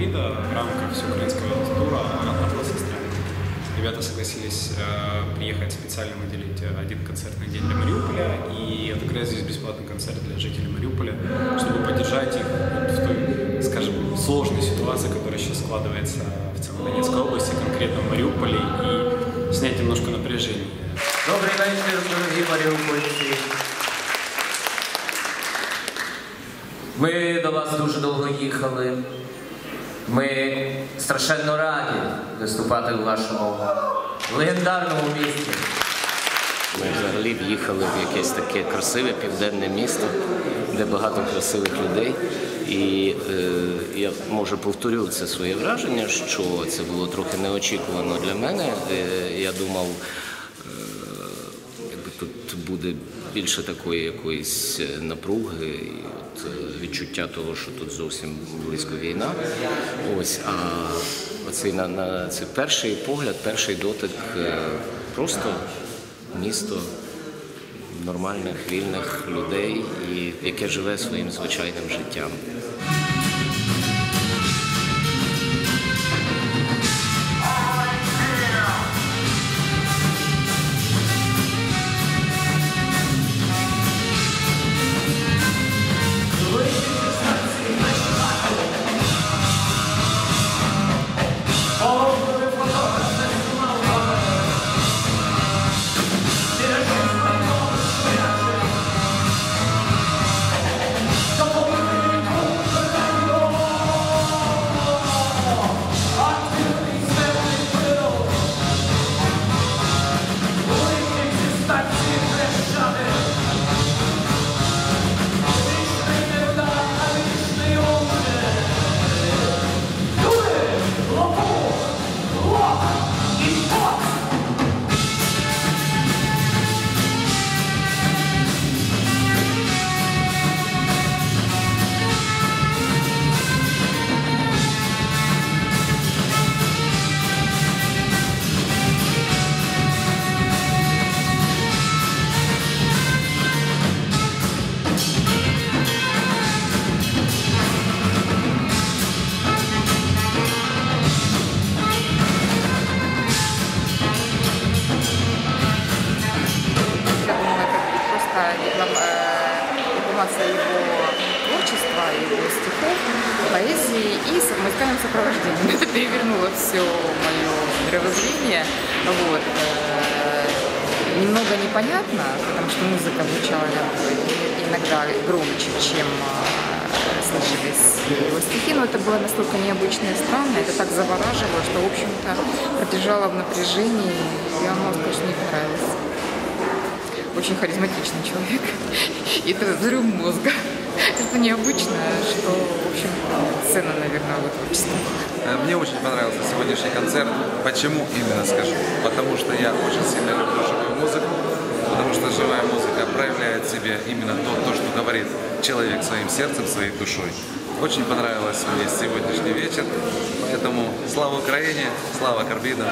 вида в рамках всеукраинского тура «Атлас Эстрады». Ребята согласились э, приехать специально выделить один концертный день для Мариуполя и открыть здесь бесплатный концерт для жителей Мариуполя, чтобы поддержать их в той, скажем, сложной ситуации, которая сейчас складывается в целом Донецкой области, конкретно в Мариуполе, и снять немножко напряжение. Добрый вечер, дорогие мариупольцы! мы до вас дуже долго ехали. Ми страшенно раді виступати в вашому легендарному місті. Ми взагалі в'їхали в якесь таке красиве південне місто, де багато красивих людей. І е, я може повторю це своє враження, що це було трохи неочікувано для мене. Е, я думав, буде більше такої якоїсь е, напруги і от, е, відчуття того, що тут зовсім близько війна. Ось, а оцей на, на це перший погляд, перший дотик е, просто місто нормальних, вільних людей, і яке живе своїм звичайним життям. Я деклам- э, его творчества, его стихов, поэзии и с музыкальным сопровождением. Это перевернуло все мое мировоззрение. Вот. э, Немного непонятно, потому что музыка звучала иногда громче, чем э, слышались его стихи, но это было настолько необычно и странно, это так завораживало, что, в общем-то, продержало в напряжении, и оно, конечно, не понравилось очень харизматичный человек. И это взрыв мозга. Это необычно, что, в общем, цена, наверное, его творчества. Э, Мне очень понравился сегодняшний концерт. Почему именно скажу? Потому что я очень сильно люблю живую музыку, потому что живая музыка проявляет в себе именно то, то, что говорит человек своим сердцем, своей душой. Очень понравился мне сегодняшний вечер, поэтому слава Украине, слава Карбида.